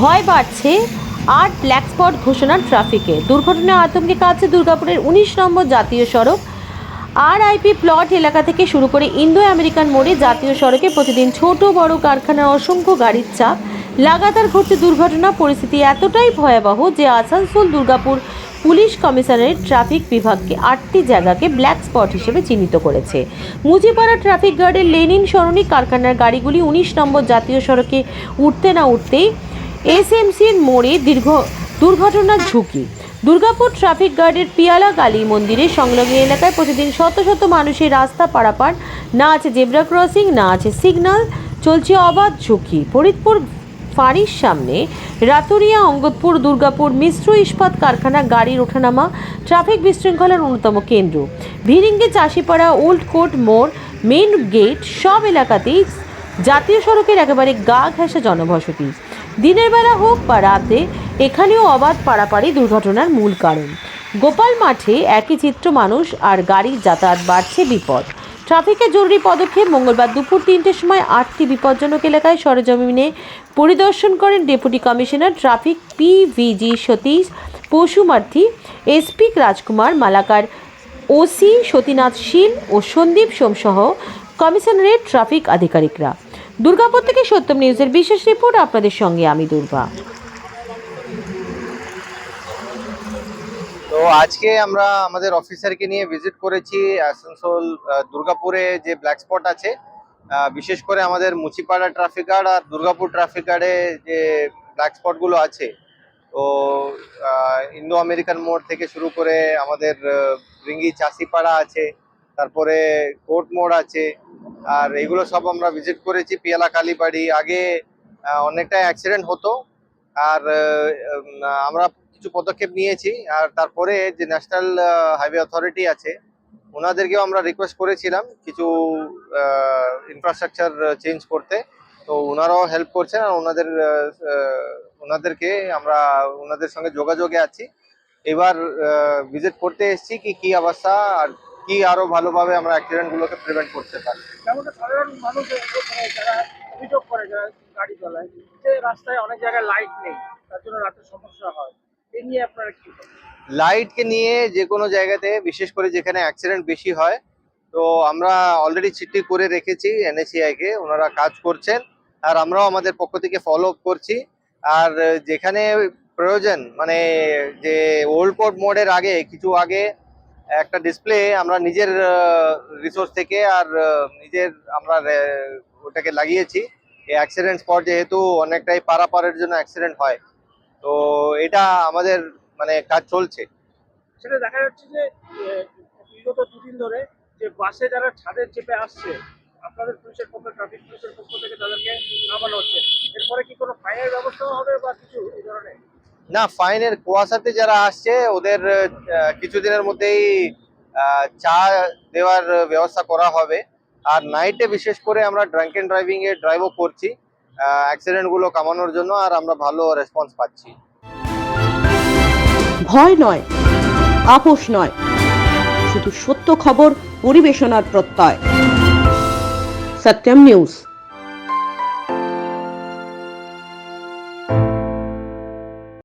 ভয় বাড়ছে আট ব্ল্যাক স্পট ঘোষণা ট্রাফিকে দুর্ঘটনায় আতঙ্কে কাছে দুর্গাপুরের উনিশ নম্বর জাতীয় সড়ক। আর আইপি প্লট এলাকা থেকে শুরু করে ইন্দো আমেরিকান মোড়ে জাতীয় সড়কে প্রতিদিন ছোট বড় কারখানার অসংখ্য গাড়ির চাপ। লাগাতার ঘটছে দুর্ঘটনা, পরিস্থিতি এতটাই ভয়াবহ যে Asansol, Durgapur police commissionerate traffic বিভাগকে আটটি জায়গাকে ব্ল্যাক স্পট হিসেবে চিহ্নিত করেছে। মুজিপাড়া ট্রাফিক গার্ডের লেনিন সরণি কারখানার গাড়িগুলি উনিশ নম্বর জাতীয় সড়কে উঠতে না উঠতেই এসএমসির মোড়ে দীর্ঘ দুর্ঘটনার ঝুঁকি। দুর্গাপুর ট্রাফিক গার্ডের পিয়ালা কালী মন্দিরের সংলগ্ন এলাকায় প্রতিদিন শত শত মানুষের রাস্তা পারাপার। না আছে জেব্রা ক্রসিং, না আছে সিগন্যাল চলছে অবাধ ঝুঁকি। ফরিদপুর ফাঁড়ির সামনে রাতুরিয়া, অঙ্গদপুর, দুর্গাপুর মিশ্র ইস্পাত কারখানা, গাড়ির ওঠানামা, ট্রাফিক বিশৃঙ্খলার অন্যতম কেন্দ্র। ভিরিঙ্গে চাষিপাড়া, ওল্ড কোর্ট মোড় মেন গেট সব এলাকাতেই জাতীয় সড়কের একেবারে গা ঘেঁষা জনবসতি। দিনের বেলা হোক বা রাতে, এখানেও অবাধ পারাপাড়ি দুর্ঘটনার মূল কারণ। গোপাল মাঠে একই চিত্র মানুষ আর গাড়ির যাতায়াত বাড়ছে বিপদ। ট্রাফিকে জরুরি পদক্ষেপ মঙ্গলবার দুপুর তিনটের সময় আটটি বিপজ্জনক এলাকায় সরেজমিনে পরিদর্শন করেন ডেপুটি কমিশনার ট্রাফিক পিভিজি সতীশ পশুমার্থী এসপি রাজকুমার মালাকার ওসি সতীনাথ শীল ও সন্দীপ সোমসহ কমিশনারের ট্রাফিক আধিকারিকরা। দুর্গাপুর থেকে সত্যম নিউজের বিশেষ রিপোর্ট আপনাদের সঙ্গে আমি দুর্গা। তো আজকে আমরা আমাদের অফিসারকে নিয়ে ভিজিট করেছি, আসানসোল দুর্গাপুরে যে ব্ল্যাক স্পট আছে বিশেষ করে আমাদের মুচিপাড়া ট্রাফিক গার্ড আর দুর্গাপুর ট্রাফিক গার্ডে যে ব্ল্যাক স্পটগুলো আছে, তো ইন্দো আমেরিকান মোড় থেকে শুরু করে আমাদের রিঙ্গি চাষিপাড়া আছে, তারপরে কোর্ট মোড় আছে আর এগুলো সব আমরা ভিজিট করেছি পিয়ালা কালীবাড়ি আগে আহ, অনেকটা অ্যাক্সিডেন্ট হতো। আর আমরা কিছু পদক্ষেপ নিয়েছি। আর তারপরে যে ন্যাশনাল হাইওয়ে অথরিটি আছে ওনাদেরকেও আমরা রিকোয়েস্ট করেছিলাম কিছু ইনফ্রাস্ট্রাকচার চেঞ্জ করতে। তো ওনারাও হেল্প করছেন আর ওনাদের ওনাদেরকে আমরা ওনাদের সঙ্গে যোগাযোগে আছি। এবার ভিজিট করতে এসেছি কি কি অবস্থা আর কি আরও ভালোভাবে আমরা অ্যাক্সিডেন্ট গুলোকে প্রিভেন্ট করতে পারি? যেমনটা সাধারণ মানুষ যারা অভিযোগ করে যারা গাড়ি চালায় যে রাস্তায় অনেক জায়গায় লাইট নেই তার জন্য রাতে সমস্যা হয়। এই নিয়ে আপনারা কি লাইটকে নিয়ে যে কোনো জায়গাতে বিশেষ করে যেখানে অ্যাক্সিডেন্ট বেশি হয় তো আমরা অলরেডি চিঠি করে রেখেছি এনএসিআই কে ওনারা কাজ করছেন আর আমরাও আমাদের পক্ষ থেকে ফলো আপ করছি। আর যেখানে প্রয়োজন মানে যে ওল্ড পোর্ট মোড়ের আগে কিছু আগে একটা ডিসপ্লে আমরা নিজের রিসোর্স থেকে আর নিজের আমরা ওটাকে লাগিয়েছি। এই অ্যাক্সিডেন্ট স্পট যেহেতু অনেকটাই পারাপারের জন্য অ্যাক্সিডেন্ট হয়। তো এটা আমাদের মানে কাজ চলছে। সেটা দেখা যাচ্ছে যে বিগত দুদিন ধরে যে বাসে যারা ছাদের চেপে আসছে, আপনাদের পুলিশের পক্ষ ট্রাফিক পুলিশের পক্ষ থেকে তাদেরকে নামানো হচ্ছে। এরপরে কি কোনো ফাইনের ব্যবস্থা হবে বা কিছু? না, ফাইনের কুয়াশাতে যারা আসছে, ওদের কিছুদিনের মধ্যেই চা দেওয়ার ব্যবস্থা করা হবে। আর নাইটে বিশেষ করে আমরা ড্রাঙ্ক এন্ড ড্রাইভিং ড্রাইভও করছি। অ্যাক্সিডেন্টগুলো কমানোর জন্য আর আমরা ভালো রেসপন্স পাচ্ছি। ভয় নয়, আপোষ নয়। শুধু সত্য খবর, পরিবেশনার প্রত্যয়। সত্যম নিউজ।